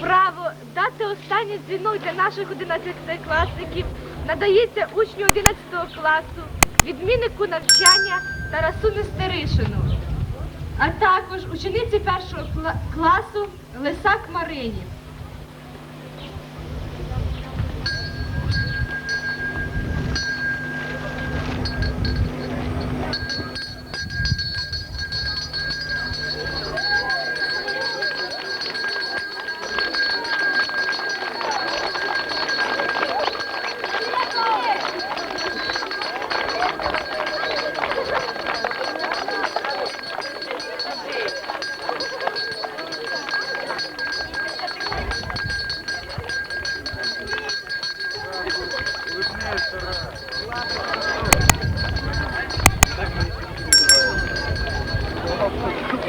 Право дати останній дзвінок для наших 11 класників надається учню 11 класу, відміннику навчання Тарасу Нестеришину, а також учениці першого кла- класу Лисак Марині. Thank you.